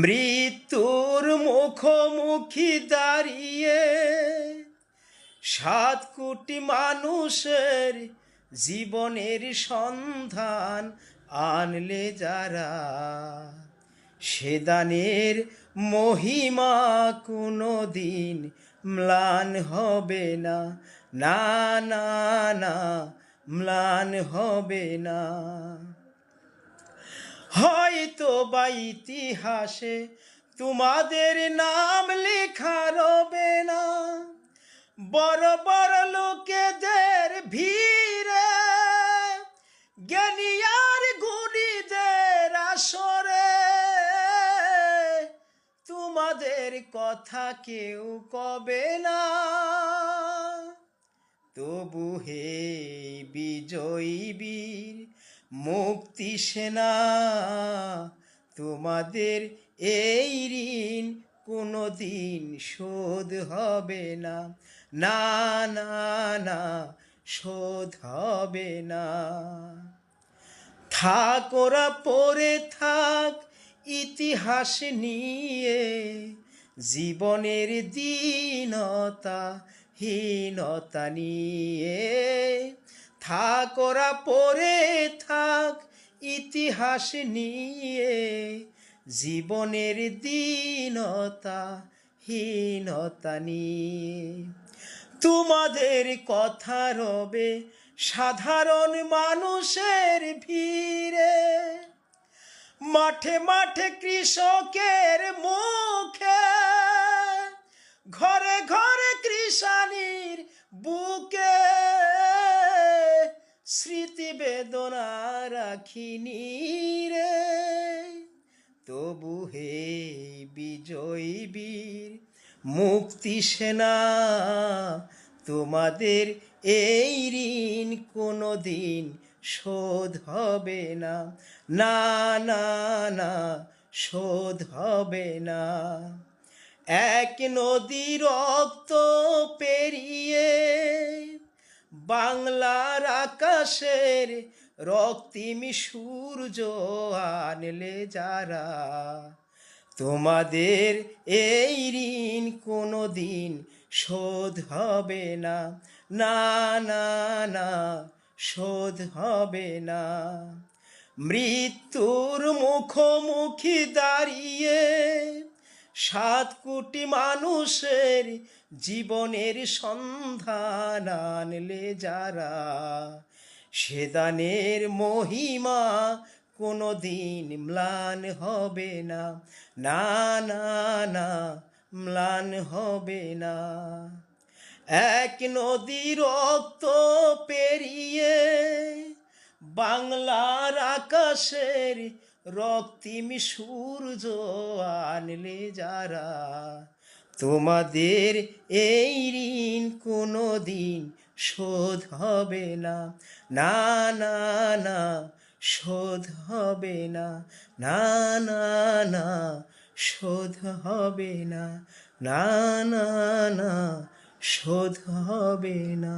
মৃত্যুর মুখোমুখি দাঁড়িয়ে সাত কোটি মানুষের জীবনের সন্ধান আনলে যারা সেদানের মহিমা কোনো দিন ম্লান হবে না। না না না, ম্লান হবে না। হয়তো বা ইতিহাসে তোমাদের নাম লেখা রবে না। বড় বড় লোকেদের ভিড়ে, জ্ঞানী আর গুণীদের আসরে। তোমাদের কথা কেউ কবে না। তবু হে বিজয়ী বীর মুক্তি সেনা, তোমাদের এই ঋণ কোনো দিন শোধ হবে না। না না না, শোধ হবে না। থাক ওরা, পড়ে থাক, ইতিহাস নিয়ে, জীবনের দীনতা, হীনতা নিয়ে। থাক ওরা পড়ে থাক, ইতিহাস নিয়ে, জীবনের দীনতা, হীনতা নিয়ে। তোমাদের কথা রবে সাধারণ মানুষের ভিড়ে। মাঠে মাঠে কৃষকের মুখে, ঘরে ঘরে কৃষানির বুকে বেদনা রাখিনি রে। তবু হে বিজয়ী বীর, মুক্তি সেনা, তোমাদের এই ঋণ কোনো দিন শোধ হবে না। না না না, শোধ হবে না। এক নদী রক্ত পেরিয়ে বাংলার আকাশের রক্তিম সূর্য আনলে যারা? তোমাদের এই ঋণ কোনো দিন শোধ হবে না। না না না, শোধ হবে না। মৃত্যুর মুখোমুখি দাঁড়িয়ে সাত কোটি মানুষের জীবনের সন্ধান আনলে যারা সেদানের মহিমা কোনো দিন ম্লান হবে না। না না না, ম্লান হবে না। এক নদী রক্ত পেরিয়ে বাংলার আকাশের রক্তিম সূর্য আনলে যারা, তোমাদের এই ঋণ কোনো দিন শোধ হবে না। না না না, শোধ হবে না। না না না, শোধ হবে না। না না না, শোধ হবে না।